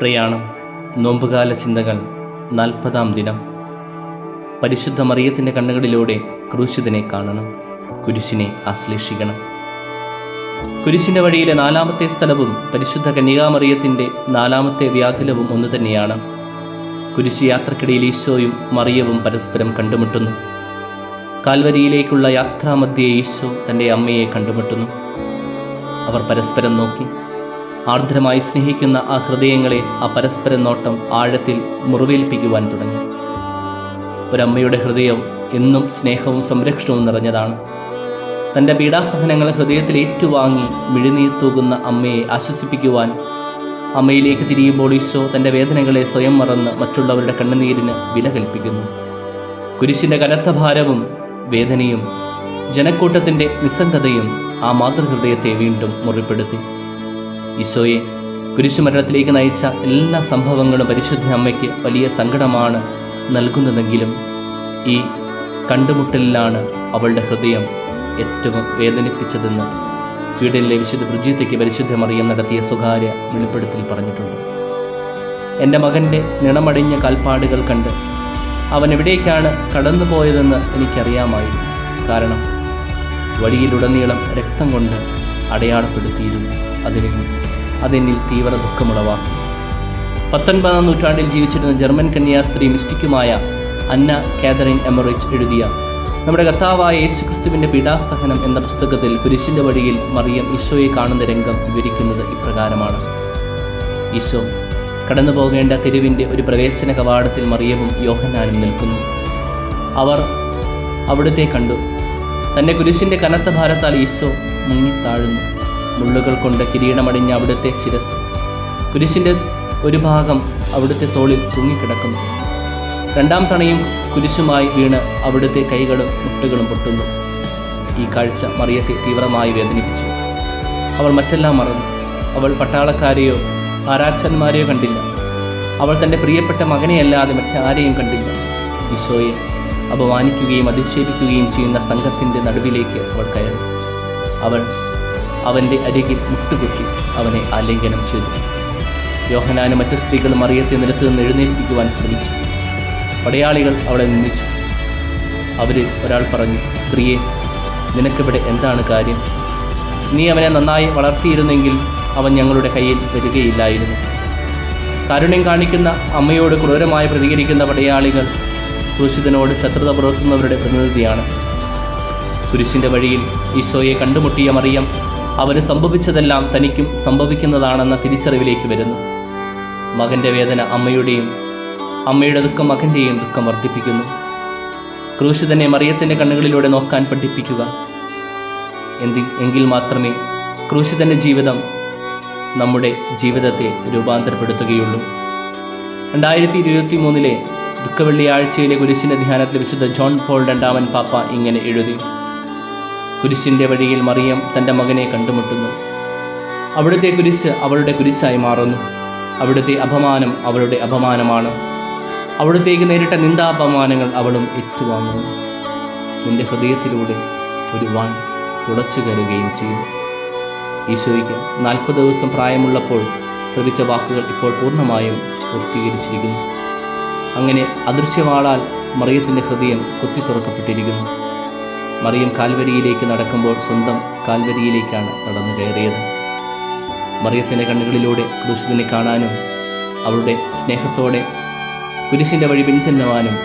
പ്രയാണം നോമ്പുകാല ചിന്തകൾ നാൽപ്പതാം ദിനം. പരിശുദ്ധ മറിയത്തിന്റെ കണ്ണുകളിലൂടെ ക്രൂശിതനെ കാണണം കുരിശിനെ ആശ്ലേഷിക്കണം. കുരിശിന്റെ വഴിയിലെ നാലാമത്തെ സ്ഥലവും പരിശുദ്ധ കന്യകാമറിയത്തിന്റെ നാലാമത്തെ വ്യാകുലവും ഒന്നു തന്നെയാണ്. കുരിശ് യാത്രക്കിടയിൽ ഈശോയും മറിയവും പരസ്പരം കണ്ടുമുട്ടുന്നു. കാൽവരിയിലേക്കുള്ള യാത്രാമധ്യേ ഈശോ തന്റെ അമ്മയെ കണ്ടുമുട്ടുന്നു. അവർ പരസ്പരം നോക്കി ആർദ്രമായി സ്നേഹിക്കുന്ന ആ ഹൃദയങ്ങളെ ആ പരസ്പര നോട്ടം ആഴത്തിൽ മുറിവേൽപ്പിക്കുവാൻ തുടങ്ങി. ഒരമ്മയുടെ ഹൃദയം എന്നും സ്നേഹവും സംരക്ഷണവും നിറഞ്ഞതാണ്. തന്റെ പീഡാസഹനങ്ങൾ ഹൃദയത്തിൽ ഏറ്റുവാങ്ങി മിഴുനീത്തൂകുന്ന തൂകുന്ന അമ്മയെ ആശ്വസിപ്പിക്കുവാൻ അമ്മയിലേക്ക് തിരിയുമ്പോൾ ഈശോ തന്റെ വേദനകളെ സ്വയം മറന്ന് മറ്റുള്ളവരുടെ കണ്ണുനീരിന് വില കൽപ്പിക്കുന്നു. കുരിശിന്റെ കനത്ത ഭാരവും വേദനയും ജനക്കൂട്ടത്തിന്റെ നിസ്സംഗതയും ആ മാതൃഹൃദയത്തെ വീണ്ടും മുറിപ്പെടുത്തി. ഈശോയെ കുരിശുമരണത്തിലേക്ക് നയിച്ച എല്ലാ സംഭവങ്ങളും പരിശുദ്ധ അമ്മയ്ക്ക് വലിയ സങ്കടമാണ് നൽകുന്നതെങ്കിലും ഈ കണ്ടുമുട്ടലിലാണ് അവളുടെ ഹൃദയം ഏറ്റവും വേദനിപ്പിച്ചതെന്ന് സ്വീഡനിലെ വിശുദ്ധ ബ്രിജിയത്തേക്ക് പരിശുദ്ധ മറിയം നടത്തിയ സ്വകാര്യ വെളിപ്പെടുത്തൽ പറഞ്ഞിട്ടുണ്ട്. എന്റെ മകന്റെ നിണമടിഞ്ഞ കാൽപ്പാടുകൾ കണ്ട് അവൻ എവിടേക്കാണ് കടന്നു പോയതെന്ന് എനിക്കറിയാമായിരുന്നു. കാരണം വഴിയിലുടനീളം രക്തം കൊണ്ട് അടയാളപ്പെടുത്തിയിരുന്നു അതിന് അതെന്നിൽ തീവ്ര ദുഃഖമുളവാക്കി. പത്തൊൻപതാം നൂറ്റാണ്ടിൽ ജീവിച്ചിരുന്ന ജർമ്മൻ കന്യാസ്ത്രീ മിസ്റ്റിക്കുമായ അന്ന കാതറിൻ എമറിച്ച് എഴുതിയ നമ്മുടെ കർത്താവായ യേശു ക്രിസ്തുവിന്റെ പീഡാസഹനം എന്ന പുസ്തകത്തിൽ കുരിശിന്റെ വഴിയിൽ മറിയം ഈശോയെ കാണുന്ന രംഗം വിവരിക്കുന്നത് ഇപ്രകാരമാണ്. ഈശോ കടന്നു പോകേണ്ട തെരുവിന്റെ ഒരു പ്രവേശന കവാടത്തിൽ മറിയവും യോഹന്നാനും നിൽക്കുന്നു. അവർ അവിടുത്തെ കണ്ടു. തന്റെ കുരിശിന്റെ കനത്ത ഭാരത്താൽ ഈശോ മുങ്ങിത്താഴുന്നു. മുള്ളുകൾ കൊണ്ട് കിരീടമടിഞ്ഞ അവിടുത്തെ ശിരസ്. കുരിശിന്റെ ഒരു ഭാഗം അവിടുത്തെ തോളിൽ തൂങ്ങിക്കിടക്കുന്നു. രണ്ടാം തണയും കുരിശുമായി വീണ് അവിടുത്തെ കൈകളും മുട്ടുകളും പൊട്ടുന്നു. ഈ കാഴ്ച മറിയത്തെ തീവ്രമായി വേദനിപ്പിച്ചു. അവൾ മറ്റെല്ലാം മറന്നു. അവൾ പട്ടാളക്കാരെയോ ആരാച്ചന്മാരെയോ കണ്ടില്ല. അവൾ തന്റെ പ്രിയപ്പെട്ട മകനെയല്ലാതെ മറ്റാരെയും കണ്ടില്ല. ഈശോയെ അപമാനിക്കുകയും അധിക്ഷേപിക്കുകയും ചെയ്യുന്ന സംഘത്തിന്റെ നടുവിലേക്ക് അവൾ കയറി. അവൾ അവന്റെ അരികിൽ മുട്ടുകുത്തി അവനെ ആലിംഗനം ചെയ്തു. യോഹനാനും മറ്റു സ്ത്രീകളും മറിയത്തെ നിലത്ത് നിന്ന് എഴുന്നേൽപ്പിക്കുവാൻ ശ്രമിച്ചു. പടയാളികൾ അവളെ നിന്ദിച്ചു. അവരിൽ ഒരാൾ പറഞ്ഞു സ്ത്രീയെ നിനക്കിവിടെ എന്താണ് കാര്യം? നീ അവനെ നന്നായി വളർത്തിയിരുന്നെങ്കിൽ അവൻ ഞങ്ങളുടെ കയ്യിൽ വരികയില്ലായിരുന്നു. കാരുണ്യം കാണിക്കുന്ന അമ്മയോട് ക്രൂരമായി പ്രതികരിക്കുന്ന പടയാളികൾ ക്രൂശിതനോട് ശത്രുത പുലർത്തുന്നവരുടെ പ്രതിനിധിയാണ്. കുരിശിന്റെ വഴിയിൽ ഈശോയെ കണ്ടുമുട്ടിയ മറിയം അവന് സംഭവിച്ചതെല്ലാം തനിക്കും സംഭവിക്കുന്നതാണെന്ന തിരിച്ചറിവിലേക്ക് വരുന്നു. മകന്റെ വേദന അമ്മയുടെയും അമ്മയുടെ ദുഃഖം മകന്റെയും ദുഃഖം വർദ്ധിപ്പിക്കുന്നു. ക്രൂശിതനെ മറിയത്തിന്റെ കണ്ണുകളിലൂടെ നോക്കാൻ പഠിപ്പിക്കുക. എന്തി എങ്കിൽ മാത്രമേ ക്രൂശിതന്റെ ജീവിതം നമ്മുടെ ജീവിതത്തെ രൂപാന്തരപ്പെടുത്തുകയുള്ളൂ. രണ്ടായിരത്തി ഇരുപത്തി മൂന്നിലെ ദുഃഖവെള്ളിയാഴ്ചയിലെ കുരിശിന്റെ ധ്യാനത്തിൽ വിശുദ്ധ ജോൺ പോൾ രണ്ടാമൻ പാപ്പ ഇങ്ങനെ എഴുതി കുരിശിന്റെ വഴിയിൽ മറിയം തന്റെ മകനെ കണ്ടുമുട്ടുന്നു. അവിടുത്തെ കുരിശ് അവളുടെ കുരിശായി മാറുന്നു. അവിടുത്തെ അപമാനം അവളുടെ അപമാനമാണ്. അവിടുത്തേക്ക് നേരിട്ട നിന്ദാപമാനങ്ങൾ അവളും ഏറ്റുവാങ്ങുന്നു. നിന്റെ ഹൃദയത്തിലൂടെ ഒരു വാൻ തുടച്ചു കയറുകയും ചെയ്യും. ഈശോയ്ക്ക് നാൽപ്പത് ദിവസം പ്രായമുള്ളപ്പോൾ ശ്രവിച്ച വാക്കുകൾ ഇപ്പോൾ പൂർണമായും പൂർത്തീകരിച്ചിരിക്കുന്നു. അങ്ങനെ അദൃശ്യവാളാൽ മറിയത്തിന്റെ ഹൃദയം കുത്തി തുറക്കപ്പെട്ടിരിക്കുന്നു മറിയം കാൽവരിയിലേക്ക് നടക്കുമ്പോൾ സ്വന്തം കാൽവരിയിലേക്കാണ് നടന്നു കയറിയത്. മറിയത്തിന്റെ കണ്ണുകളിലൂടെ ക്രൂശിനെ കാണാനും അവളുടെ സ്നേഹത്തോടെ കുരിശിന്റെ വഴി പിൻചെല്ലുവാനും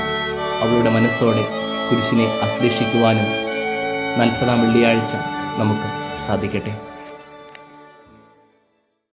അവളുടെ മനസ്സോടെ കുരിശിനെ ആശ്ലേഷിക്കുവാനും നാൽപ്പതാം വെള്ളിയാഴ്ച നമുക്ക് സാധിക്കട്ടെ.